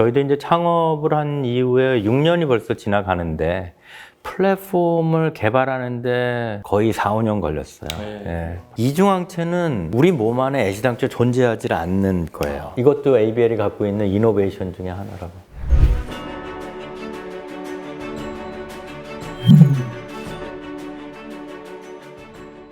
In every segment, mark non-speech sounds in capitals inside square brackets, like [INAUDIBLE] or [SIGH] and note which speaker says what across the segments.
Speaker 1: 저희도 이제 창업을 한 이후에 6년이 벌써 지나가는데 플랫폼을 개발하는데 거의 4, 5년 걸렸어요.
Speaker 2: 네.
Speaker 1: 예. 이중항체는 우리 몸 안에 애시당초 존재하지 않는 거예요. 이것도 ABL이 갖고 있는 이노베이션 중에 하나라고.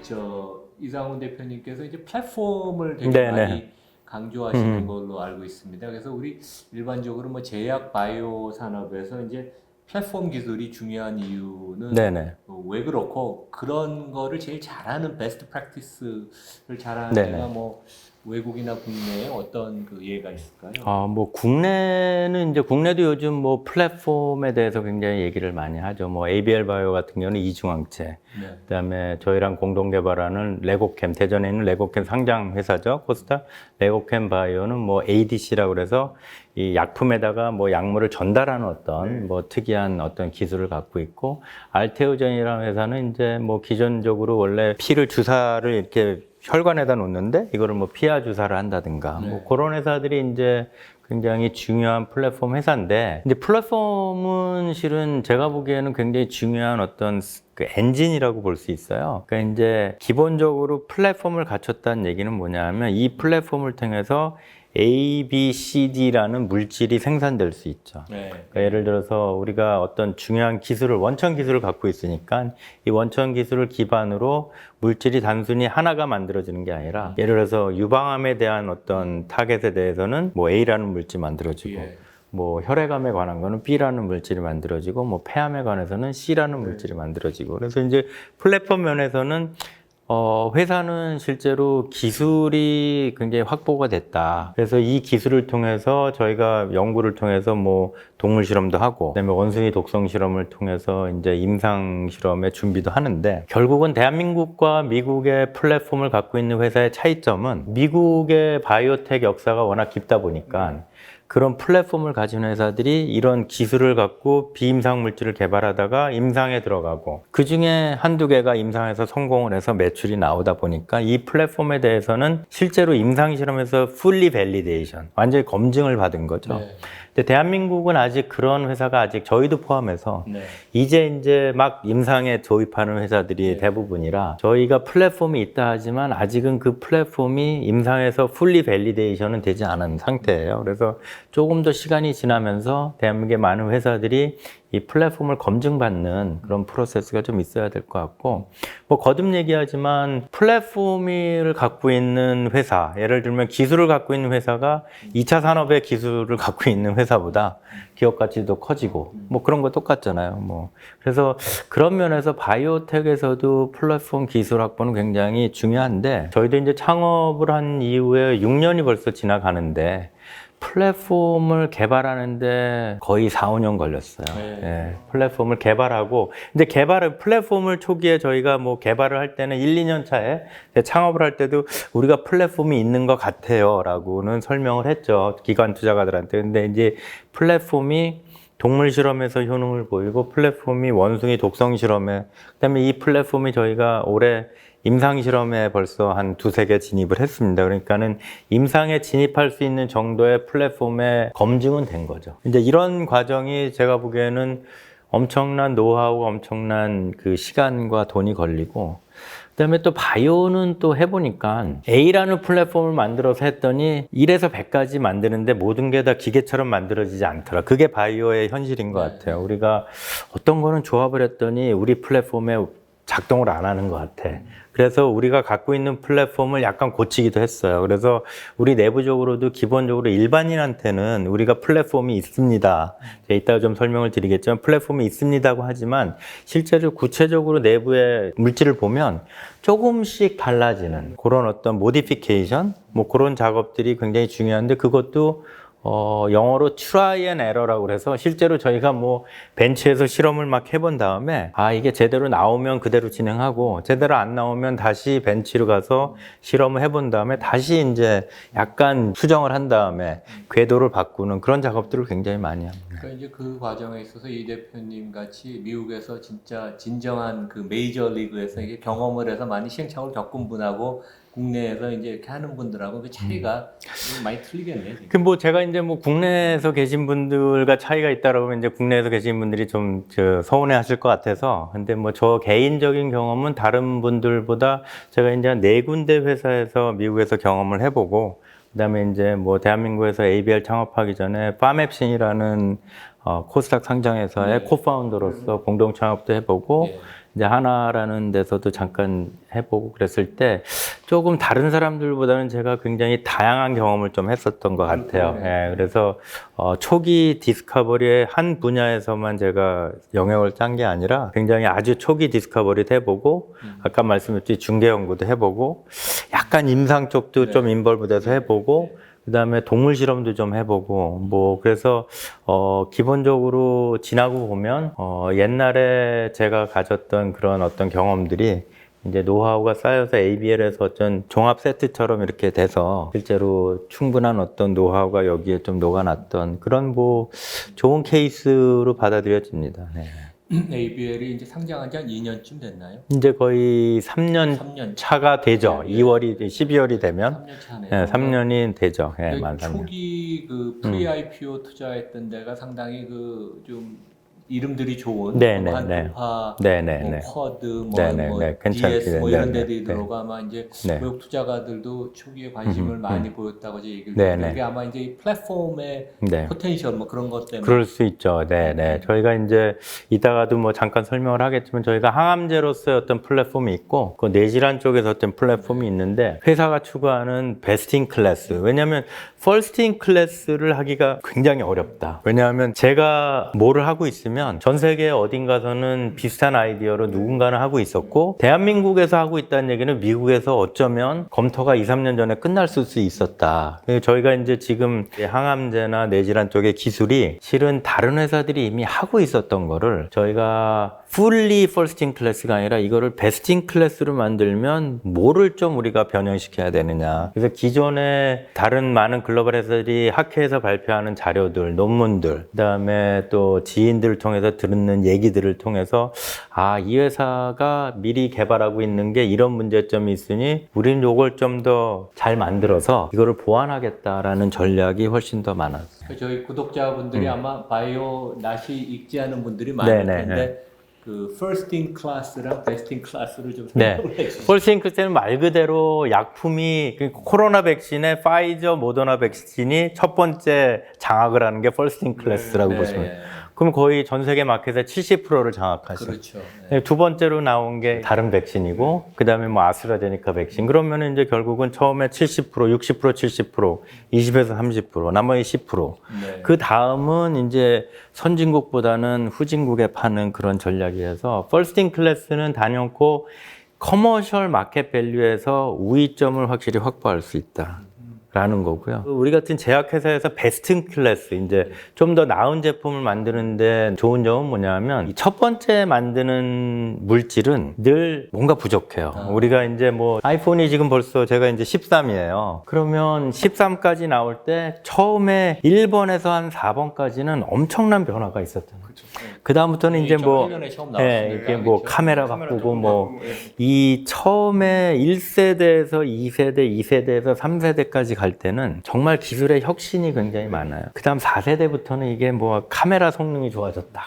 Speaker 2: 저 이상훈 대표님께서 이제 플랫폼을 되게
Speaker 1: 네네.
Speaker 2: 많이 강조하시는
Speaker 1: 음.
Speaker 2: 걸로 알고 있습니다. 그래서 우리 일반적으로 뭐 제약 바이오 산업에서 이제 플랫폼 기술이 중요한 이유는
Speaker 1: 네네.
Speaker 2: 어, 왜 그렇고 그런 거를 제일 잘하는 베스트 프랙티스를 잘하는
Speaker 1: 네네.
Speaker 2: 데가 뭐 외국이나 국내에 어떤 그 예가 있을까요?
Speaker 1: 아, 뭐 국내는 이제 국내도 요즘 뭐 플랫폼에 대해서 굉장히 얘기를 많이 하죠. 뭐 ABL 바이오 같은 경우는 이중항체,
Speaker 2: 네.
Speaker 1: 그다음에 저희랑 공동 개발하는 레고캠 대전에 있는 레고캠 상장 회사죠. 코스타 레고캠 바이오는 뭐 ADC라고 그래서 이 약품에다가 뭐 약물을 전달하는 어떤 뭐 특이한 어떤 기술을 갖고 있고 알테오젠이라는 회사는 이제 뭐 기존적으로 원래 피를 주사를 이렇게 혈관에다 놓는데 이거를 뭐 피하 주사를 한다든가
Speaker 2: 네.
Speaker 1: 뭐 그런 회사들이 이제 굉장히 중요한 플랫폼 회사인데 이제 플랫폼은 실은 제가 보기에는 굉장히 중요한 어떤 그 엔진이라고 볼 수 있어요. 그러니까 이제 기본적으로 플랫폼을 갖췄다는 얘기는 뭐냐면 이 플랫폼을 통해서 A, B, C, D라는 물질이 생산될 수 있죠.
Speaker 2: 네.
Speaker 1: 그러니까 예를 들어서 우리가 어떤 중요한 기술을 원천 기술을 갖고 있으니까 이 원천 기술을 기반으로 물질이 단순히 하나가 만들어지는 게 아니라 예를 들어서 유방암에 대한 어떤 타겟에 대해서는 뭐 A라는 물질 만들어지고
Speaker 2: 예.
Speaker 1: 뭐 혈액암에 관한 거는 B라는 물질이 만들어지고 뭐 폐암에 관해서는 C라는 물질이 만들어지고 그래서 이제 플랫폼 면에서는 어, 회사는 실제로 기술이 굉장히 확보가 됐다. 그래서 이 기술을 통해서 저희가 연구를 통해서 뭐 동물 실험도 하고, 그다음에 원숭이 독성 실험을 통해서 이제 임상 실험의 준비도 하는데, 결국은 대한민국과 미국의 플랫폼을 갖고 있는 회사의 차이점은 미국의 바이오텍 역사가 워낙 깊다 보니까 그런 플랫폼을 가진 회사들이 이런 기술을 갖고 비임상 물질을 개발하다가 임상에 들어가고 그 중에 한두 개가 임상에서 성공을 해서 매출이 나오다 보니까 이 플랫폼에 대해서는 실제로 임상 실험에서 풀리 밸리데이션 완전히 검증을 받은 거죠.
Speaker 2: 네.
Speaker 1: 근데 대한민국은 아직 그런 회사가 아직 저희도 포함해서
Speaker 2: 네.
Speaker 1: 이제 이제 막 임상에 도입하는 회사들이
Speaker 2: 네.
Speaker 1: 대부분이라 저희가 플랫폼이 있다 하지만 아직은 그 플랫폼이 임상에서 풀리 밸리데이션은 되지 않은 상태예요. 그래서 조금 더 시간이 지나면서 대한민국의 많은 회사들이 이 플랫폼을 검증받는 그런 프로세스가 좀 있어야 될 것 같고 뭐 거듭 얘기하지만 플랫폼을 갖고 있는 회사 예를 들면 기술을 갖고 있는 회사가 2차 산업의 기술을 [LAUGHS] 갖고 있는 회사보다 기업 가치도 커지고 뭐 그런 거 똑같잖아요. 뭐 그래서 그런 면에서 바이오텍에서도 플랫폼 기술 확보는 굉장히 중요한데 저희도 이제 창업을 한 이후에 6년이 벌써 지나가는데 플랫폼을 개발하는데 거의 4, 5년 걸렸어요.
Speaker 2: 네.
Speaker 1: 예, 플랫폼을 개발하고 근데 개발을 플랫폼을 초기에 저희가 뭐 개발을 할 때는 1, 2년 차에 창업을 할 때도 우리가 플랫폼이 있는 것 같아요 라고는 설명을 했죠. 기관 투자가들한테. 근데 이제 플랫폼이 동물 실험에서 효능을 보이고 플랫폼이 원숭이 독성 실험에 그다음에 이 플랫폼이 저희가 올해 임상 실험에 벌써 한 두세 개 진입을 했습니다. 그러니까는 임상에 진입할 수 있는 정도의 플랫폼의 검증은 된 거죠. 이제 이런 과정이 제가 보기에는 엄청난 노하우, 엄청난 그 시간과 돈이 걸리고 그다음에 또 바이오는 또 해보니까 A라는 플랫폼을 만들어서 했더니 1에서 100까지 만드는데 모든 게 다 기계처럼 만들어지지 않더라. 그게 바이오의 현실인 것 같아요. 우리가 어떤 거는 조합을 했더니 우리 플랫폼에 작동을 안 하는 것 같아. 그래서 우리가 갖고 있는 플랫폼을 약간 고치기도 했어요. 그래서 우리 내부적으로도 기본적으로 일반인한테는 우리가 플랫폼이 있습니다. 이따가 좀 설명을 드리겠지만 플랫폼이 있습니다고 하지만 실제로 구체적으로 내부의 물질을 보면 조금씩 달라지는 그런 어떤 모디피케이션 뭐 그런 작업들이 굉장히 중요한데 그것도 어, 영어로 try and error라고 그래서 실제로 저희가 뭐 벤치에서 실험을 막 해본 다음에 아, 이게 제대로 나오면 그대로 진행하고 제대로 안 나오면 다시 벤치로 가서 실험을 해본 다음에 다시 이제 약간 수정을 한 다음에 궤도를 바꾸는 그런 작업들을 굉장히 많이 합니다.
Speaker 2: 그러니까 이제 그 과정에 있어서 이 대표님 같이 미국에서 진짜 진정한 그 메이저 리그에서 이게 경험을 해서 많이 시행착오를 겪은 분하고 국내에서 이제 이렇게 하는 분들하고 그 차이가 좀 많이 틀리겠네요. 지금.
Speaker 1: 그 뭐 제가 이제 뭐 국내에서 계신 분들과 차이가 있다라고 하면 이제 국내에서 계신 분들이 좀 저, 서운해 하실 것 같아서. 근데 뭐 저 개인적인 경험은 다른 분들보다 제가 이제 한네 군데 회사에서 미국에서 경험을 해보고, 그 다음에 이제 뭐 대한민국에서 ABL 창업하기 전에 파맵신이라는 어, 코스닥 상장회사의
Speaker 2: 네.
Speaker 1: 코파운더로서 공동 창업도 해보고,
Speaker 2: 예.
Speaker 1: 이제 하나라는 데서도 잠깐 해보고 그랬을 때 조금 다른 사람들보다는 제가 굉장히 다양한 경험을 좀 했었던 것 같아요.
Speaker 2: 네.
Speaker 1: 예, 그래서 어, 초기 디스커버리의 한 분야에서만 제가 영역을 짠 게 아니라 굉장히 아주 초기 디스커버리도 해보고
Speaker 2: 음.
Speaker 1: 아까 말씀드렸듯이 중개 연구도 해보고 약간 임상 쪽도
Speaker 2: 네.
Speaker 1: 좀 인벌브돼서 해보고 그 다음에 동물 실험도 좀 해보고 뭐 그래서 어 기본적으로 지나고 보면 어 옛날에 제가 가졌던 그런 어떤 경험들이 이제 노하우가 쌓여서 ABL에서 어떤 종합 세트처럼 이렇게 돼서 실제로 충분한 어떤 노하우가 여기에 좀 녹아났던 그런 뭐 좋은 케이스로 받아들여집니다. 네.
Speaker 2: ABL이 이제 상장한 지 한 2년쯤 됐나요?
Speaker 1: 이제 거의 3년
Speaker 2: 3년
Speaker 1: 차가 되죠.
Speaker 2: 네.
Speaker 1: 2월이 12월이 되면
Speaker 2: 3년 차네요.
Speaker 1: 네, 3년이 되죠. 예,
Speaker 2: 근데
Speaker 1: 만 3년.
Speaker 2: 초기 그 프리 IPO 투자했던 데가 상당히 그 좀 이름들이 좋은
Speaker 1: 네,
Speaker 2: 뭐
Speaker 1: 네, 네.
Speaker 2: 한국화,
Speaker 1: 네, 네,
Speaker 2: 뭐
Speaker 1: 네.
Speaker 2: 쿼드, 뭐,
Speaker 1: 네, 네,
Speaker 2: 뭐
Speaker 1: 네. 괜찮-
Speaker 2: DS 뭐
Speaker 1: 네,
Speaker 2: 이런
Speaker 1: 네,
Speaker 2: 데들이
Speaker 1: 네.
Speaker 2: 들어가 아마 이제
Speaker 1: 네.
Speaker 2: 외국 투자가들도 초기에 관심을
Speaker 1: 음,
Speaker 2: 많이 보였다고 이제 얘기를
Speaker 1: 네,
Speaker 2: 듣는데
Speaker 1: 네.
Speaker 2: 그게 아마 이제 이 플랫폼의
Speaker 1: 네.
Speaker 2: 포텐셜 뭐 그런 것 때문에
Speaker 1: 그럴 수 있죠. 네, 네. 저희가 이제 이따가도 뭐 잠깐 설명을 하겠지만 저희가 항암제로서의 어떤 플랫폼이 있고 그 내질환 쪽에서 어떤 플랫폼이 있는데 회사가 추구하는 베스팅 클래스. 왜냐하면 퍼스팅 클래스를 하기가 굉장히 어렵다. 왜냐하면 제가 뭐를 하고 있으면 전 세계 어딘가서는 비슷한 아이디어로 누군가는 하고 있었고 대한민국에서 하고 있다는 얘기는 미국에서 어쩌면 검토가 2, 3년 전에 끝날 수 있었다. 저희가 이제 지금 항암제나 뇌질환 쪽의 기술이 실은 다른 회사들이 이미 하고 있었던 거를 저희가 first in class가 아니라 이거를 in class로 만들면 뭐를 좀 우리가 변형시켜야 되느냐. 그래서 기존에 다른 많은 글로벌 회사들이 학회에서 발표하는 자료들, 논문들, 그다음에 또 지인들을 통해서 듣는 얘기들을 통해서 아, 이 회사가 미리 개발하고 있는 게 이런 문제점이 있으니 우리는 요걸 좀 더 잘 만들어서 이거를 보완하겠다라는 전략이 훨씬 더 많았어요.
Speaker 2: 그 저희 구독자분들이 아마 바이오 낫이 읽지 않은 분들이 많을
Speaker 1: 음. 네, 네,
Speaker 2: 텐데 그 first in class랑 best in class를 좀
Speaker 1: 네.
Speaker 2: 설명을 해주세요.
Speaker 1: 폴싱크스는 말 그대로 약품이 그 코로나 백신의 파이저 모더나 백신이 첫 번째 장악을 하는 게 퍼스팅 클래스라고 보시면 돼요. 그럼 거의 전 세계 마켓의 70%를 장악하죠.
Speaker 2: 그렇죠. 네.
Speaker 1: 네, 두 번째로 나온 게 다른 백신이고 그 다음에 뭐 아스트라제네카 백신 그러면 이제 결국은 처음에 70% 60% 70% 20에서 30% 나머지 10%
Speaker 2: 네.
Speaker 1: 그 다음은 이제 선진국보다는 후진국에 파는 그런 전략이어서 퍼스팅 클래스는 단연코 커머셜 마켓 밸류에서 우위점을 확실히 확보할 수 있다. 라는 거고요. 우리 같은 제약회사에서 베스트 클래스, 이제 좀 더 나은 제품을 만드는데 좋은 점은 뭐냐면, 이첫 번째 만드는 물질은 늘 뭔가 부족해요.
Speaker 2: 아.
Speaker 1: 우리가 이제 뭐 아이폰이 지금 벌써 제가 이제 13이에요. 그러면 13까지 나올 때 처음에 1번에서 한 4번까지는 엄청난 변화가 있었잖아요. 그 다음부터는 이제 뭐,
Speaker 2: 2001년에 처음
Speaker 1: 예, 이게 뭐
Speaker 2: 그렇죠.
Speaker 1: 카메라 바꾸고 뭐, 이 처음에 1세대에서 2세대, 2세대에서 3세대까지 갈 때는 정말 기술의 혁신이 굉장히 많아요. 그 다음 4세대부터는 이게 뭐 카메라 성능이 좋아졌다.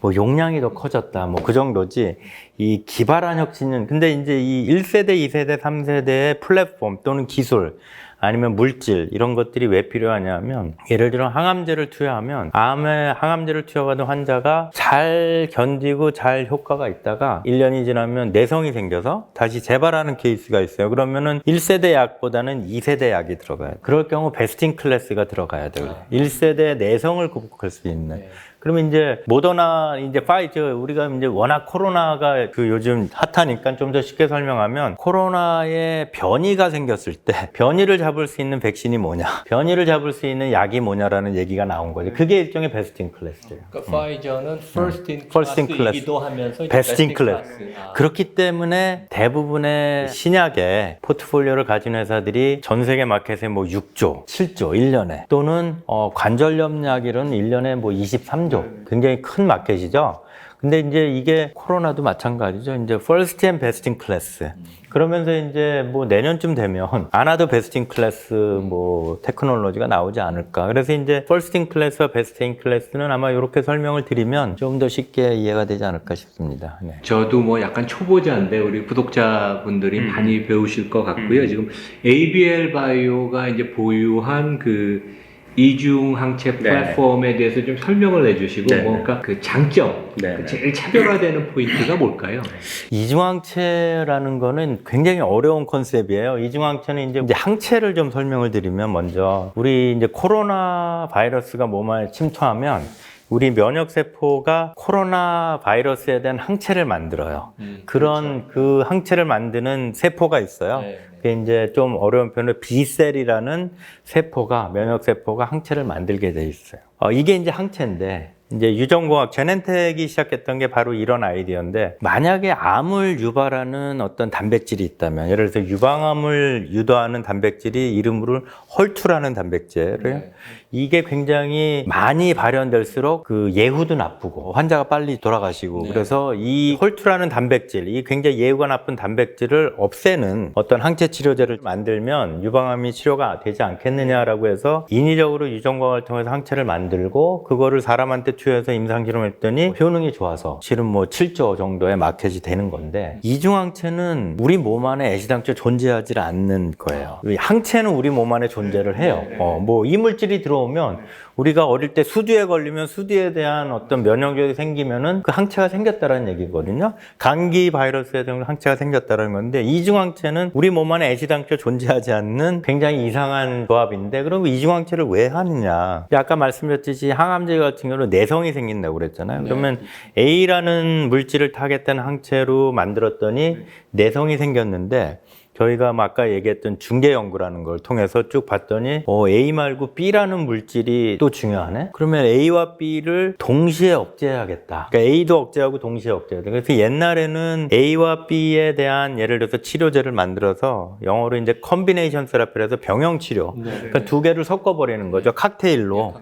Speaker 1: 뭐 용량이 더 커졌다. 뭐 그 정도지. 이 기발한 혁신은, 근데 이제 이 1세대, 2세대, 3세대의 플랫폼 또는 기술, 아니면 물질 이런 것들이 왜 필요하냐면 예를 들어 항암제를 투여하면 암에 항암제를 투여받은 환자가 잘 견디고 잘 효과가 있다가 1년이 지나면 내성이 생겨서 다시 재발하는 케이스가 있어요. 그러면은 1세대 약보다는 2세대 약이 들어가요. 그럴 경우 베스팅 클래스가 들어가야 돼요. 1세대 내성을 극복할 수 있는.
Speaker 2: 네.
Speaker 1: 그러면 이제 모더나 이제 파이저 우리가 이제 워낙 코로나가 그 요즘 핫하니까 좀 더 쉽게 설명하면 코로나에 변이가 생겼을 때 [LAUGHS] 변이를 잡을 수 있는 백신이 뭐냐, 변이를 잡을 수 있는 약이 뭐냐라는 얘기가 나온 거죠. 그게 일종의 베스팅 클래스예요.
Speaker 2: 그러니까 파이저는. First in class이기도 하면서 best in
Speaker 1: 클래스. 그렇기 때문에 대부분의 신약의 포트폴리오를 가진 회사들이 전 세계 마켓에 뭐 6조, 7조 1년에 또는 어, 관절염 약일은 1년에 뭐 23조 굉장히 큰 마켓이죠. 근데 이제 이게 코로나도 마찬가지죠. 이제 first and best in class. 그러면서 이제 뭐 내년쯤 되면 아나더 베스트 인 클래스 뭐 테크놀로지가 나오지 않을까. 그래서 이제 퍼스트 인 클래스와 베스트 인 클래스는 아마 이렇게 설명을 드리면 좀 더 쉽게 이해가 되지 않을까 싶습니다. 네.
Speaker 2: 저도 뭐 약간 초보자인데 우리 구독자분들이
Speaker 1: 음.
Speaker 2: 많이 배우실 것 같고요. 지금 ABL 바이오가 이제 보유한 그 이중 항체 플랫폼에 대해서 좀 설명을 해주시고
Speaker 1: 네네.
Speaker 2: 뭔가 그 장점. 그 제일 차별화 되는 포인트가 뭘까요?
Speaker 1: 이중항체라는 거는 굉장히 어려운 컨셉이에요. 이중항체는 이제 이제 항체를 좀 설명을 드리면 먼저 우리 이제 코로나 바이러스가 몸 안에 침투하면 우리 면역 세포가 코로나 바이러스에 대한 항체를 만들어요. 그런 그 항체를 만드는 세포가 있어요.
Speaker 2: 네, 네.
Speaker 1: 이제 좀 어려운 표현으로 B셀이라는 세포가 면역 세포가 항체를 만들게 돼 있어요. 어, 이게 이제 항체인데 이제 유전공학 제넨텍이 시작했던 게 바로 이런 아이디어인데 만약에 암을 유발하는 어떤 단백질이 있다면 예를 들어서 유방암을 유도하는 단백질이 이름으로 헐투라는 단백질
Speaker 2: 네.
Speaker 1: 이게 굉장히 많이 발현될수록 그 예후도 나쁘고 환자가 빨리 돌아가시고
Speaker 2: 네.
Speaker 1: 그래서 이 헐투라는 단백질 이 굉장히 예후가 나쁜 단백질을 없애는 어떤 항체 치료제를 만들면 유방암이 치료가 되지 않겠느냐라고 해서 인위적으로 유전공학을 통해서 항체를 만들고 그거를 사람한테 투여해서 임상 실험했더니 효능이 좋아서 실은 뭐 7조 정도의 마켓이 되는 건데 이중항체는 우리 몸 안에 애시당초 존재하지 않는 거예요. 이 항체는 우리 몸 안에 존재를 해요. 어, 뭐 이물질이 들어 오면 우리가 어릴 때 수두에 걸리면 수두에 대한 어떤 면역력이 생기면은 그 항체가 생겼다라는 얘기거든요. 감기 바이러스에 대한 항체가 생겼다라는 건데 이중항체는 우리 몸 안에 애시당초 존재하지 않는 굉장히 이상한 조합인데 그럼 이중항체를 왜 하느냐? 아까 말씀드렸듯이 항암제 같은 경우는 내성이 생긴다고 그랬잖아요. 그러면 A라는 물질을 타겟된 항체로 만들었더니 내성이 생겼는데 저희가 뭐 아까 얘기했던 중계 연구라는 걸 통해서 쭉 봤더니 어, A 말고 B라는 물질이 또 중요하네. 그러면 A와 B를 동시에 억제해야겠다. 그러니까 A도 억제하고 동시에 억제해야 돼. 그래서 옛날에는 A와 B에 대한 예를 들어서 치료제를 만들어서 영어로 이제 컨비네이션 세라피라서 병영 치료.
Speaker 2: 네.
Speaker 1: 그러니까 두 개를 섞어버리는 거죠. 칵테일로.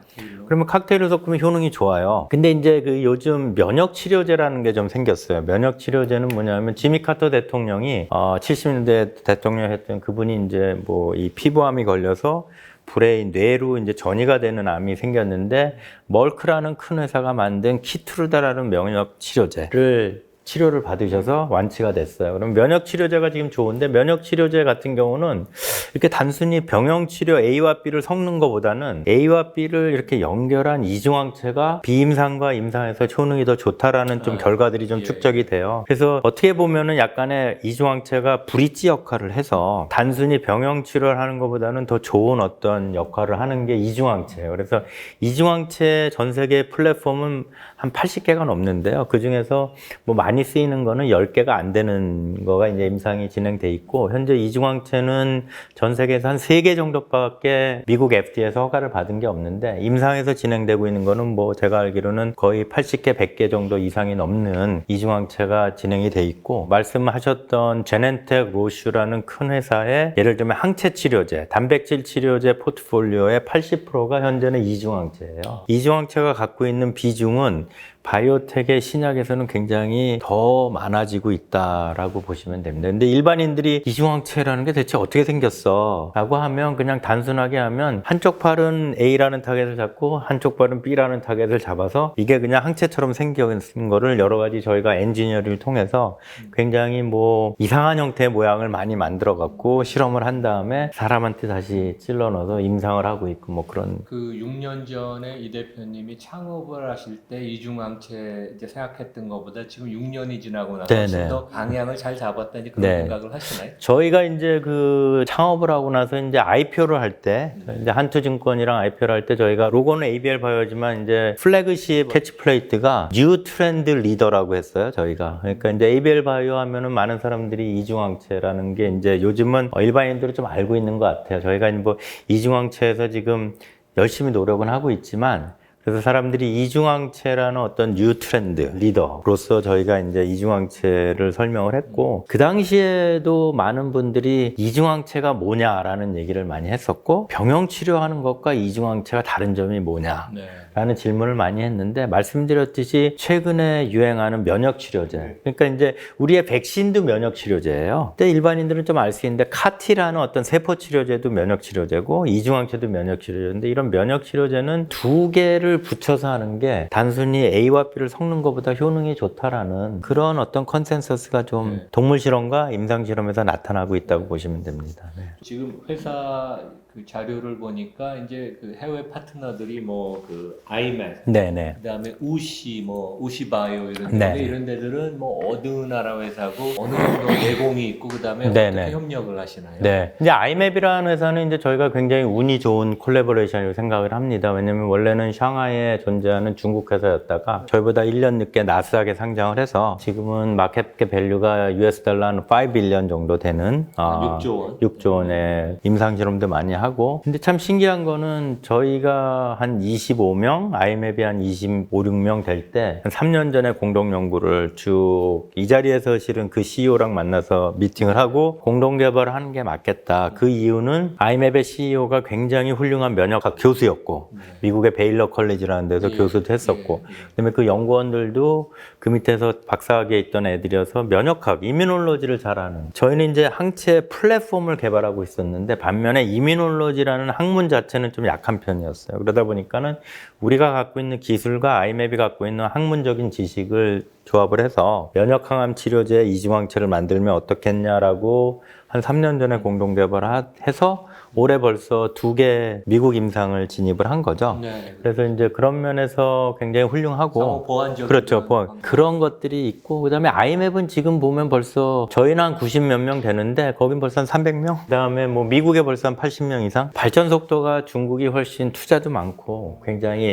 Speaker 1: 그러면 칵테일을 섞으면 효능이 좋아요. 근데 이제 그 요즘 면역 치료제라는 게 좀 생겼어요. 면역 치료제는 뭐냐면 지미 카터 대통령이 어 70년대 대통령 했던 그분이 이제 뭐 이 피부암이 걸려서 브레인 뇌로 이제 전이가 되는 암이 생겼는데 멀크라는 큰 회사가 만든 키트루다라는 면역 치료제를 치료를 받으셔서 완치가 됐어요. 그럼 면역 치료제가 지금 좋은데 면역 치료제 같은 경우는 이렇게 단순히 병영 치료 A와 B를 섞는 것보다는 A와 B를 이렇게 연결한 이중항체가 비임상과 임상에서 효능이 더 좋다라는 좀
Speaker 2: 아,
Speaker 1: 결과들이 좀
Speaker 2: 예.
Speaker 1: 축적이 돼요. 그래서 어떻게 보면은 약간의 이중항체가 브릿지 역할을 해서 단순히 병영 치료를 하는 것보다는 더 좋은 어떤 역할을 하는 게 이중항체예요. 그래서 이중항체 전 세계 플랫폼은 한 80개가 넘는데요. 그 중에서 뭐 많이 쓰이는 거는 10개가 안 되는 거가 이제 임상이 진행돼 있고 현재 이중항체는 전 세계에서 한 3개 정도밖에 미국 FDA에서 허가를 받은 게 없는데 임상에서 진행되고 있는 거는 뭐 제가 알기로는 거의 80개, 100개 정도 이상이 넘는 이중항체가 진행이 돼 있고 말씀하셨던 제넨텍 로슈라는 큰 회사의 예를 들면 항체 치료제, 단백질 치료제 포트폴리오의 80%가 현재는 이중항체예요. 이중항체가 갖고 있는 비중은 바이오텍의 신약에서는 굉장히 더 많아지고 있다라고 보시면 됩니다. 근데 일반인들이 이중항체라는 게 대체 어떻게 생겼어? 라고 하면 그냥 단순하게 하면 한쪽 팔은 A라는 타겟을 잡고 한쪽 팔은 B라는 타겟을 잡아서 이게 그냥 항체처럼 생긴 거를 여러 가지 저희가 엔지니어를 통해서 굉장히 뭐 이상한 형태의 모양을 많이 만들어 갖고 실험을 한 다음에 사람한테 다시 찔러 넣어서 임상을 하고 있고 뭐 그런
Speaker 2: 그 6년 전에 이 대표님이 창업을 하실 때 이중항 체 이제 생각했던 것보다 지금 6년이 지나고 나서
Speaker 1: 네네.
Speaker 2: 훨씬 더 방향을 잘 잡았다니 그런
Speaker 1: 네.
Speaker 2: 생각을 하시나요?
Speaker 1: 저희가 이제 그 창업을 하고 나서 이제 IPO를 할 때, 이제 한투증권이랑 IPO를 할 때 저희가 로고는 ABL 바이오지만 이제 플래그십 캐치플레이트가 뉴 트렌드 리더라고 했어요, 저희가. 그러니까 이제 ABL 바이오 하면은 많은 사람들이 이중항체라는 게 이제 요즘은 일반인들은 좀 알고 있는 것 같아요. 저희가 뭐 이중항체에서 지금 열심히 노력은 하고 있지만 그래서 사람들이 이중항체라는 어떤 뉴 트렌드 리더로서 저희가 이제 이중항체를 설명을 했고 그 당시에도 많은 분들이 이중항체가 뭐냐라는 얘기를 많이 했었고 병영 치료하는 것과 이중항체가 다른 점이 뭐냐
Speaker 2: 네.
Speaker 1: 라는 질문을 많이 했는데 말씀드렸듯이 최근에 유행하는 면역 치료제 그러니까 이제 우리의 백신도 면역 치료제예요. 근데 일반인들은 좀 알 수 있는데 카티라는 어떤 세포 치료제도 면역 치료제고 이중항체도 면역 치료제인데 이런 면역 치료제는 두 개를 붙여서 하는 게 단순히 A와 B를 섞는 것보다 효능이 좋다라는 그런 어떤 컨센서스가 좀
Speaker 2: 네.
Speaker 1: 동물 실험과 임상 실험에서 나타나고 있다고 보시면 됩니다. 네.
Speaker 2: 지금 회사 그 자료를 보니까 이제 그 해외 파트너들이 뭐 그 아이맥
Speaker 1: 네네.
Speaker 2: 그다음에 우시 뭐 우시바이오 이런
Speaker 1: 네.
Speaker 2: 데 이런 데들은 뭐 어느 나라 회사고 어느 정도 내공이 있고 그다음에
Speaker 1: 네,
Speaker 2: 어떻게
Speaker 1: 네.
Speaker 2: 협력을 하시나요?
Speaker 1: 네. 이제 아이맵이라는 회사는 이제 저희가 굉장히 운이 좋은 콜라보레이션이라고 생각을 합니다. 왜냐면 원래는 상하이에 존재하는 중국 회사였다가 저희보다 1년 늦게 나스닥에 상장을 해서 지금은 마켓캡 밸류가 US 달러 한 5빌리언 정도 되는 어,
Speaker 2: 6조 원.
Speaker 1: 6조 원의 임상 실험도 많이 하고 근데 참 신기한 거는 저희가 한 25명, 아이맵이 한 25, 6명 될 때 한 3년 전에 공동 연구를 쭉 이 자리에서 실은 그 CEO랑 만나서 미팅을 하고 공동 개발을 하는 게 맞겠다. 그 이유는 아이맵의 CEO가 굉장히 훌륭한 면역학 교수였고 미국의 베일러 컬리지라는 데서
Speaker 2: 예,
Speaker 1: 교수도 했었고
Speaker 2: 예, 예.
Speaker 1: 그다음에 그 연구원들도 그 밑에서 박사학위에 있던 애들이어서 면역학, 이뮤놀로지를 잘하는. 저희는 이제 항체 플랫폼을 개발하고 있었는데 반면에 이뮤놀로지라는 학문 자체는 좀 약한 편이었어요. 그러다 보니까는 우리가 갖고 있는 기술과 아이맵이 갖고 있는 학문적인 지식을 조합을 해서 면역 항암 치료제 이중항체를 만들면 어떻겠냐라고 한 3년 전에 공동 개발해서 올해 벌써 두 개 미국 임상을 진입을 한 거죠.
Speaker 2: 네.
Speaker 1: 그래서 이제 그런 면에서 굉장히 훌륭하고
Speaker 2: 보완적
Speaker 1: 그렇죠. 보안. 그런 것들이 있고 그다음에 아이맵은 지금 보면 벌써 저희는 한 90 몇 명 되는데 거긴 벌써 한 300명. 그다음에 뭐 미국에 벌써 한 80명 이상. 발전 속도가 중국이 훨씬 투자도 많고 굉장히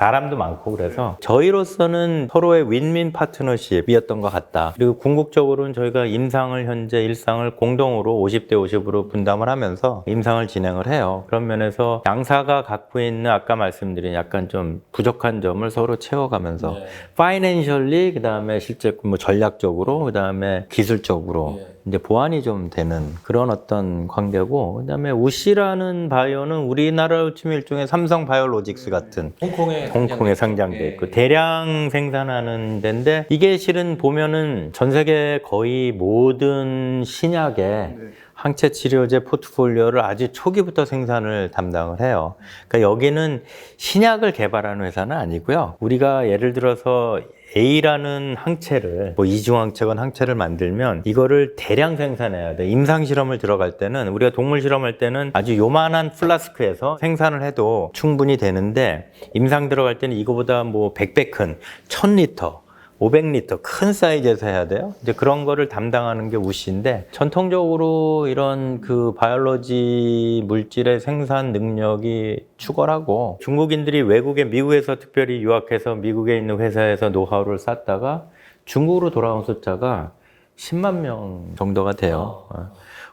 Speaker 1: 사람도 많고 그래서 저희로서는 서로의 윈윈 파트너십이었던 것 같다. 그리고 궁극적으로는 저희가 임상을 현재 일상을 공동으로 50대 50으로 분담을 하면서 임상을 진행을 해요. 그런 면에서 양사가 갖고 있는 아까 말씀드린 약간 좀 부족한 점을 서로 채워가면서
Speaker 2: 네.
Speaker 1: 파이낸셜리 그다음에 실제 뭐 전략적으로 그다음에 기술적으로
Speaker 2: 예.
Speaker 1: 이제 보완이 좀 되는 그런 어떤 관계고 그다음에 우시라는 바이오는 우리나라로 치면 일종의 삼성 바이오로직스 같은
Speaker 2: 홍콩에
Speaker 1: 홍콩에 상장돼
Speaker 2: 예,
Speaker 1: 있고
Speaker 2: 예.
Speaker 1: 대량 생산하는 데인데 이게 실은 보면은 전 세계 거의 모든 신약의
Speaker 3: 네.
Speaker 1: 항체 치료제 포트폴리오를 아주 초기부터 생산을 담당을 해요. 그러니까 여기는 신약을 개발하는 회사는 아니고요. 우리가 예를 들어서 A라는 항체를 뭐 이중항체건 항체를 만들면 이거를 대량 생산해야 돼. 임상 실험을 들어갈 때는 우리가 동물 실험할 때는 아주 요만한 플라스크에서 생산을 해도 충분히 되는데 임상 들어갈 때는 이거보다 뭐 100배 큰 1000리터 500리터 큰 사이즈에서 해야 돼요. 이제 그런 거를 담당하는 게 우시인데 전통적으로 이런 그 바이올로지 물질의 생산 능력이 추월하고 중국인들이 외국에 미국에서 특별히 유학해서 미국에 있는 회사에서 노하우를 쌓다가 중국으로 돌아온 숫자가 10만 명 정도가 돼요. 어.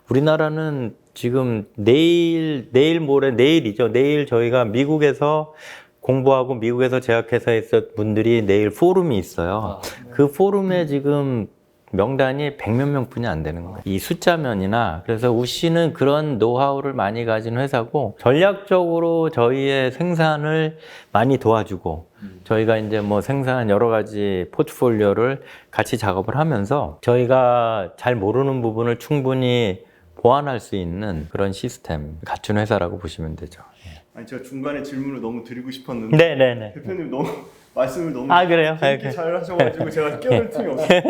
Speaker 1: 우리나라는 지금 내일 내일 모레 내일이죠. 내일 저희가 미국에서 공부하고 미국에서 재학회사에 있었 분들이 내일 포럼이 있어요.
Speaker 2: 아,
Speaker 1: 그 포럼에 지금 명단이 100몇 명뿐이 안 되는 거예요. 이 숫자면이나 그래서 우씨는 그런 노하우를 많이 가진 회사고 전략적으로 저희의 생산을 많이 도와주고
Speaker 2: 음.
Speaker 1: 저희가 이제 뭐 생산 여러 가지 포트폴리오를 같이 작업을 하면서 저희가 잘 모르는 부분을 충분히 보완할 수 있는 그런 시스템 갖춘 회사라고 보시면 되죠.
Speaker 3: 아니 제가 중간에 질문을 너무 드리고 싶었는데
Speaker 1: 네네네.
Speaker 3: 대표님 너무 [LAUGHS] 말씀을 너무
Speaker 1: 아, 그래요?
Speaker 3: 재밌게
Speaker 1: 아,
Speaker 3: 잘 하셔가지고 제가 [LAUGHS] 끼어들 틈이 없어요.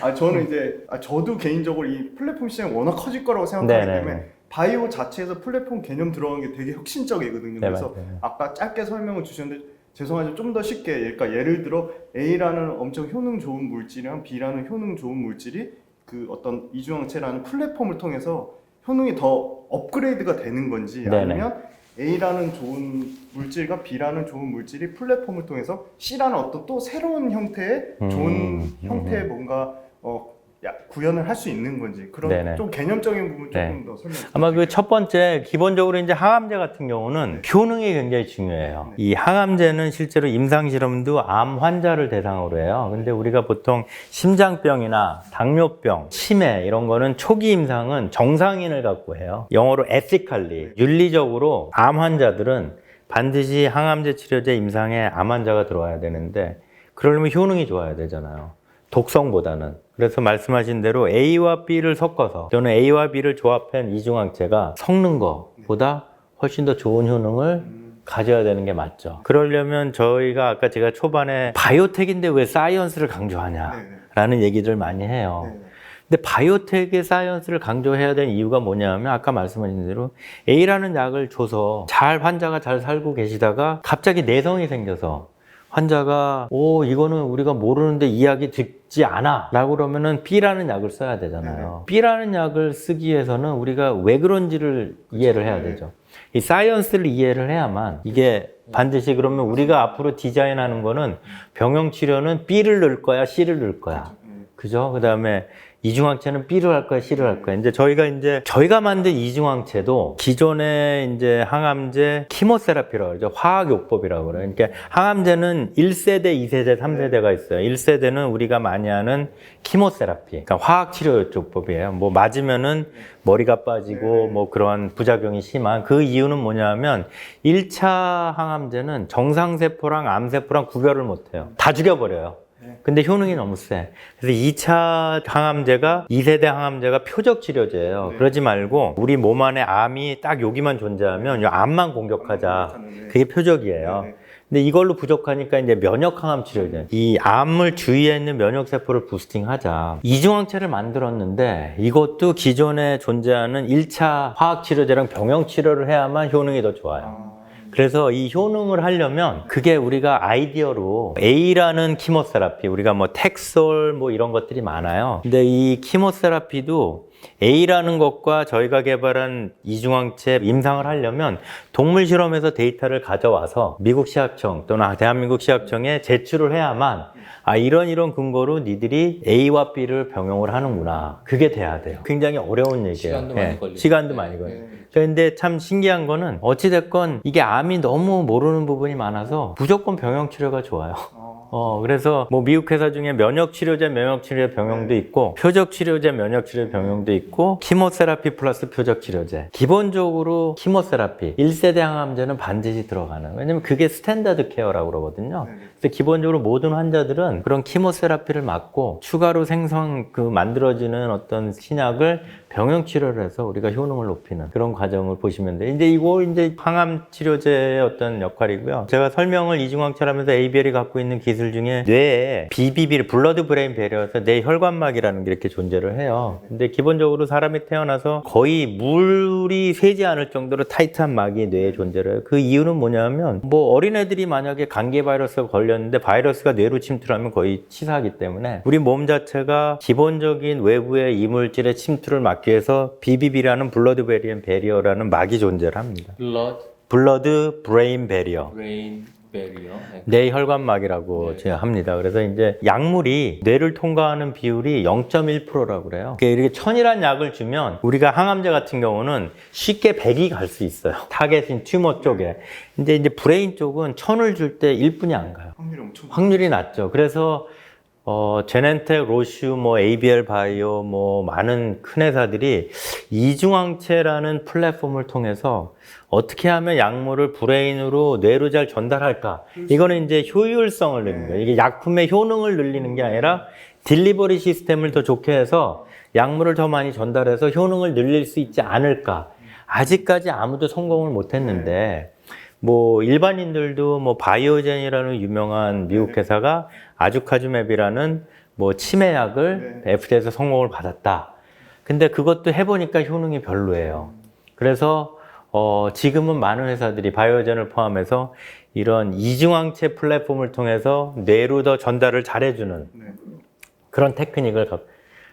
Speaker 3: 아 저는 이제 아, 저도 개인적으로 이 플랫폼 시장이 워낙 커질 거라고 생각하기
Speaker 1: 네네.
Speaker 3: 때문에 바이오 자체에서 플랫폼 개념 들어가는 게 되게 혁신적이거든요.
Speaker 1: 네,
Speaker 3: 그래서
Speaker 1: 맞아요.
Speaker 3: 아까 짧게 설명을 주셨는데 죄송하지만 좀 더 쉽게 그러니까 예를 들어 A라는 엄청 효능 좋은 물질이랑 B라는 효능 좋은 물질이 그 어떤 이중항체라는 플랫폼을 통해서 효능이 더 업그레이드가 되는 건지
Speaker 1: 네네.
Speaker 3: 아니면 A라는 좋은 물질과 B라는 좋은 물질이 플랫폼을 통해서 C라는 어떤 또 새로운 형태의 좋은
Speaker 1: 음,
Speaker 3: 형태의 뭔가 어, 야, 구현을 할 수 있는 건지 그런
Speaker 1: 네네.
Speaker 3: 좀 개념적인 부분 조금
Speaker 1: 네.
Speaker 3: 더 설명.
Speaker 1: 아마 그 첫 번째 기본적으로 이제 항암제 같은 경우는 효능이 굉장히 중요해요. 이 항암제는 실제로 임상 실험도 암 환자를 대상으로 해요. 근데 우리가 보통 심장병이나 당뇨병, 치매 이런 거는 초기 임상은 정상인을 갖고 해요. 영어로 ethically 윤리적으로 암 환자들은 반드시 항암제 치료제 임상에 암 환자가 들어와야 되는데 그러려면 효능이 좋아야 되잖아요. 독성보다는. 그래서 말씀하신 대로 A와 B를 섞어서 또는 A와 B를 조합한 이중항체가 섞는 것보다 훨씬 더 좋은 효능을 가져야 되는 게 맞죠. 그러려면 저희가 아까 제가 초반에 바이오텍인데 왜 사이언스를 강조하냐라는
Speaker 3: 네네.
Speaker 1: 얘기들 많이 해요.
Speaker 3: 네.
Speaker 1: 근데 바이오텍의 사이언스를 강조해야 되는 이유가 뭐냐면 아까 말씀하신 대로 A라는 약을 줘서 잘 환자가 잘 살고 계시다가 갑자기 내성이 생겨서 환자가 오 이거는 우리가 모르는데 이 약이 듣지 않아 라고 그러면은 B라는 약을 써야 되잖아요 B라는 약을 쓰기 위해서는 우리가 왜 그런지를 이해를 해야
Speaker 3: 네.
Speaker 1: 되죠 이 사이언스를 이해를 해야만 이게 반드시 그러면 우리가 앞으로 디자인하는 거는 병용 치료는 B를 넣을 거야 C를 넣을 거야
Speaker 3: 네.
Speaker 1: 그죠? 그 다음에 이중항체는 B를 할 거야, C를 할 거야. 이제 저희가 이제 저희가 만든 이중항체도 기존의 이제 항암제 키모세라피라고 그러죠. 화학요법이라고 그래요. 그러니까 항암제는 1세대, 2세대, 3세대가 있어요. 1세대는 우리가 많이 하는 키모세라피. 그러니까 화학 치료 요법이에요. 뭐 맞으면은 머리가 빠지고 뭐 그러한 부작용이 심한 그 이유는 뭐냐면 1차 항암제는 정상세포랑 암세포랑 구별을 못 해요. 다 죽여버려요. 근데 효능이 너무 세. 그래서 2차 항암제가 2세대 항암제가 표적 치료제예요.
Speaker 3: 네.
Speaker 1: 그러지 말고 우리 몸 안에 암이 딱 여기만 존재하면 이 암만 공격하자.
Speaker 3: 네.
Speaker 1: 그게 표적이에요.
Speaker 3: 네.
Speaker 1: 근데 이걸로 부족하니까 이제 면역 항암 치료제. 이 암을 주위에 있는 면역 세포를 부스팅하자. 이중항체를 만들었는데 이것도 기존에 존재하는 1차 화학 치료제랑 병용 치료를 해야만 효능이 더 좋아요.
Speaker 3: 아,
Speaker 1: 그래서 이 효능을 하려면 그게 우리가 아이디어로 A라는 키모세라피 우리가 뭐 텍솔 뭐 이런 것들이 많아요. 근데 이 키모세라피도 A라는 것과 저희가 개발한 이중항체 임상을 하려면 동물 실험에서 데이터를 가져와서 미국 시학청 또는 대한민국 시학청에 제출을 해야만 아 이런 이런 근거로 니들이 A와 B를 병용을 하는구나. 그게 돼야 돼요. 굉장히 어려운 얘기예요.
Speaker 2: 시간도 많이
Speaker 1: 예,
Speaker 2: 걸리고.
Speaker 1: 시간도 많이 걸려요.
Speaker 3: 네.
Speaker 1: 근데 참 신기한 거는 어찌됐건 이게 암이 너무 모르는 부분이 많아서 무조건 병용 치료가 좋아요.
Speaker 3: 아,
Speaker 1: 어, 그래서 뭐 미국 회사 중에 면역 치료제, 면역 치료제 병용도 있고 표적 치료제, 면역 치료제 병용도 있고 키모세라피 플러스 표적 치료제. 기본적으로 키모세라피 1세대 항암제는 반드시 들어가는. 왜냐면 그게 스탠다드 케어라고 그러거든요.
Speaker 3: 네.
Speaker 1: 그래서 기본적으로 모든 환자들은 그런 키모세라피를 맞고 추가로 생성 그 만들어지는 어떤 신약을 병용 치료를 해서 우리가 효능을 높이는 그런 과정을 보시면 돼요. 이제 이거 이제 항암 치료제의 어떤 역할이고요. 제가 설명을 이중항체라면서 ABL이 갖고 있는 기술 중에 뇌에 BBB, 블러드 브레인 배려에서 뇌 혈관막이라는 게 이렇게 존재를 해요. 근데 기본적으로 사람이 태어나서 거의 물이 새지 않을 정도로 타이트한 막이 뇌에 존재를 해요. 그 이유는 뭐냐면 뭐 어린애들이 만약에 감기 바이러스가 걸 렸는데 바이러스가 뇌로 침투하면 거의 치사하기 때문에 우리 몸 자체가 기본적인 외부의 이물질의 침투를 막기 위해서 BBB라는 블러드 베리언 베리어라는 막이 존재를 합니다.
Speaker 2: blood
Speaker 1: 블러드 브레인 베리어.
Speaker 2: brain barrier. 네.
Speaker 1: 뇌 혈관막이라고
Speaker 2: 네.
Speaker 1: 제가 합니다. 그래서 이제 약물이 뇌를 통과하는 비율이 0.1%라고 그래요. 이렇게 천이란 약을 주면 우리가 항암제 같은 경우는 쉽게 100이 갈 수 있어요. [LAUGHS] 타겟인 튜머 쪽에. 근데 이제 브레인 쪽은 천을 줄 때 1분이 안 가요.
Speaker 3: 확률이 엄청
Speaker 1: 확률이 낮죠. 그래서 어, 제넨텍, 로슈, 뭐 ABL 바이오, 뭐 많은 큰 회사들이 이중항체라는 플랫폼을 통해서 어떻게 하면 약물을 브레인으로 뇌로 잘 전달할까? 이거는 이제 효율성을 늘리는 거예요. 이게 약품의 효능을 늘리는 게 아니라 딜리버리 시스템을 더 좋게 해서 약물을 더 많이 전달해서 효능을 늘릴 수 있지 않을까? 아직까지 아무도 성공을 못 했는데 뭐 일반인들도 뭐 바이오젠이라는 유명한 미국 회사가 아주카주맵이라는 뭐 치매약을 FDA에서 성공을 받았다. 근데 그것도 해보니까 효능이 별로예요. 그래서 어 지금은 많은 회사들이 바이오젠을 포함해서 이런 이중항체 플랫폼을 통해서 뇌로 더 전달을 잘해주는
Speaker 3: 네.
Speaker 1: 그런 테크닉을 갖고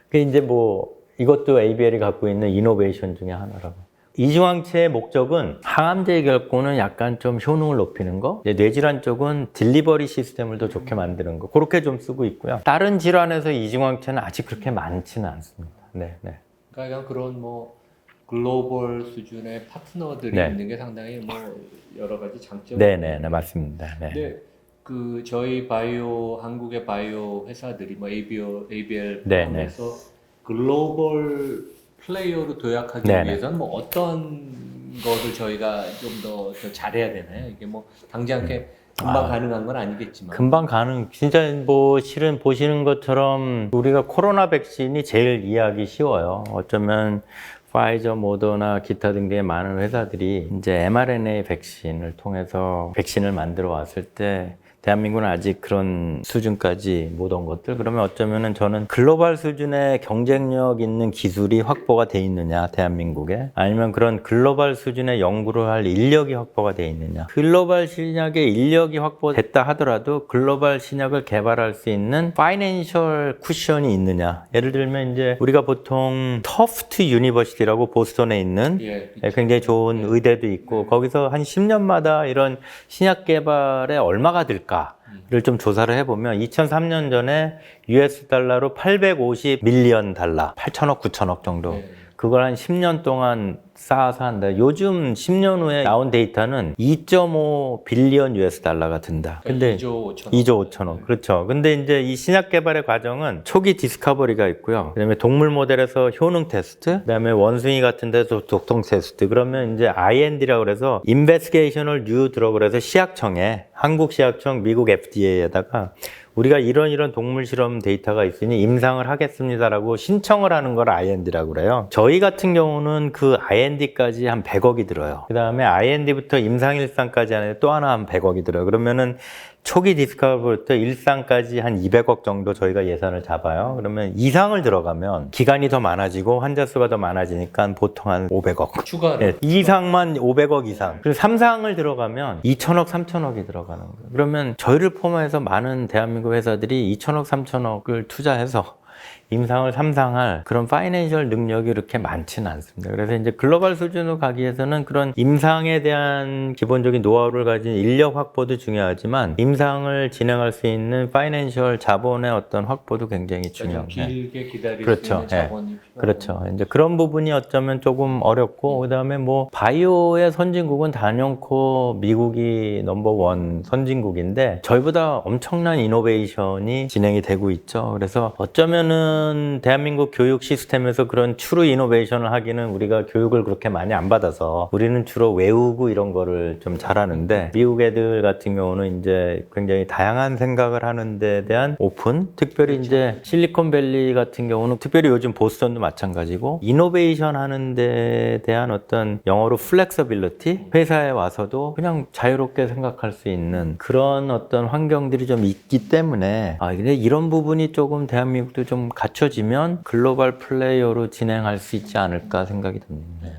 Speaker 1: 그 이제 뭐 이것도 ABL이 갖고 있는 이노베이션 중에 하나라고. 이중항체의 목적은 항암제 결고는 약간 좀 효능을 높이는 거, 뇌질환 쪽은 딜리버리 시스템을 더 좋게 만드는 거, 그렇게 좀 쓰고 있고요. 다른 질환에서 이중항체는 아직 그렇게 많지는 않습니다. 네, 네.
Speaker 2: 그러니까 그런 뭐 글로벌 수준의 파트너들이
Speaker 1: 네.
Speaker 2: 있는 게 상당히 뭐 여러 가지 장점이
Speaker 1: 네, 네, 네, 맞습니다. 네.
Speaker 2: 근데 그 저희 바이오 한국의 바이오 회사들이 뭐 ABO, ABL
Speaker 1: 네,
Speaker 2: 포함해서 글로벌 플레이어로 도약하기
Speaker 1: 네, 네.
Speaker 2: 위해서는 뭐 어떤 거를 저희가 좀 더 잘해야 되나요? 이게 뭐 당장 이렇게 금방
Speaker 1: 아.
Speaker 2: 가능한 건 아니겠지만
Speaker 1: 금방 가능. 진짜 뭐 실은 보시는 것처럼 우리가 코로나 백신이 제일 이해하기 쉬워요. 어쩌면 파이저, 모더나 기타 등등의 많은 회사들이 이제 mRNA 백신을 통해서 백신을 만들어 왔을 때 대한민국은 아직 그런 수준까지 못 온 것들. 그러면 어쩌면은 저는 글로벌 수준의 경쟁력 있는 기술이 확보가 돼 있느냐 대한민국에? 아니면 그런 글로벌 수준의 연구를 할 인력이 확보가 돼 있느냐? 글로벌 신약의 인력이 확보됐다 하더라도 글로벌 신약을 개발할 수 있는 파이낸셜 쿠션이 있느냐? 예를 들면 이제 우리가 보통 터프트 유니버시티라고 보스턴에 있는
Speaker 2: 예,
Speaker 1: 예, 굉장히 좋은 의대도 있고 거기서 한 10년마다 이런 신약 개발에 얼마가 들까 를 좀 조사를 해보면 2003년 전에 US 달러로 850 밀리언 달러, 8천억, 9천억 정도.
Speaker 2: 네.
Speaker 1: 그걸 한 10년 동안 쌓아서 한다. 요즘 10년 후에 나온 데이터는 2.5 빌리언 US 달러가 든다. 근데
Speaker 2: 2조 5천
Speaker 1: 2조 5천억. 그렇죠. 근데 이제 이 신약 개발의 과정은 초기 디스커버리가 있고요. 그다음에 동물 모델에서 효능 테스트, 그다음에 원숭이 같은 데서 독성 테스트. 그러면 이제 IND라고 그래서 인베스게이셔널 뉴 드러그 그래서 시약청에 한국 시약청, 미국 FDA에다가 우리가 이런 이런 동물 실험 데이터가 있으니 임상을 하겠습니다라고 신청을 하는 걸 IND라고 그래요. 저희 같은 경우는 그 IND까지 한 100억이 들어요. 그 다음에 IND부터 임상 일상까지 하는데 또 하나 한 100억이 들어요. 그러면은 초기 디스커버부터 일상까지 한 200억 정도 저희가 예산을 잡아요. 그러면 이상을 들어가면 기간이 더 많아지고 환자 수가 더 많아지니까 보통 한 500억.
Speaker 2: 추가로
Speaker 1: 예, 2상만 500억 이상. 그리고 3상을 들어가면 2천억, 3천억이 들어가는 거예요. 그러면 저희를 포함해서 많은 대한민국 회사들이 2천억, 3천억을 투자해서 임상을 3상할 그런 파이낸셜 능력이 이렇게 많지는 않습니다. 그래서 이제 글로벌 수준으로 가기 위해서는 그런 임상에 대한 기본적인 노하우를 가진 인력 확보도 중요하지만 임상을 진행할 수 있는 파이낸셜 자본의 어떤 확보도 굉장히
Speaker 2: 좀
Speaker 1: 중요해요.
Speaker 2: 길게 기다릴
Speaker 1: 그렇죠.
Speaker 2: 수 있는
Speaker 1: 예.
Speaker 2: 자본이 필요하고
Speaker 1: 그렇죠. 이제 그런 부분이 어쩌면 조금 어렵고, 그 다음에 뭐, 바이오의 선진국은 단연코 미국이 넘버원 선진국인데, 저희보다 엄청난 이노베이션이 진행이 되고 있죠. 그래서 어쩌면은 대한민국 교육 시스템에서 그런 추루 이노베이션을 하기는 우리가 교육을 그렇게 많이 안 받아서, 우리는 주로 외우고 이런 거를 좀 잘하는데, 미국 애들 같은 경우는 이제 굉장히 다양한 생각을 하는 데 대한 오픈, 특별히 이제 실리콘밸리 같은 경우는 특별히 요즘 보스턴도 마찬가지고 이노베이션 하는 데 대한 어떤 영어로 플렉서빌리티? 회사에 와서도 그냥 자유롭게 생각할 수 있는 그런 어떤 환경들이 좀 있기 때문에 아 근데 이런 부분이 조금 대한민국도 좀 갖춰지면 글로벌 플레이어로 진행할 수 있지 않을까 생각이 듭니다.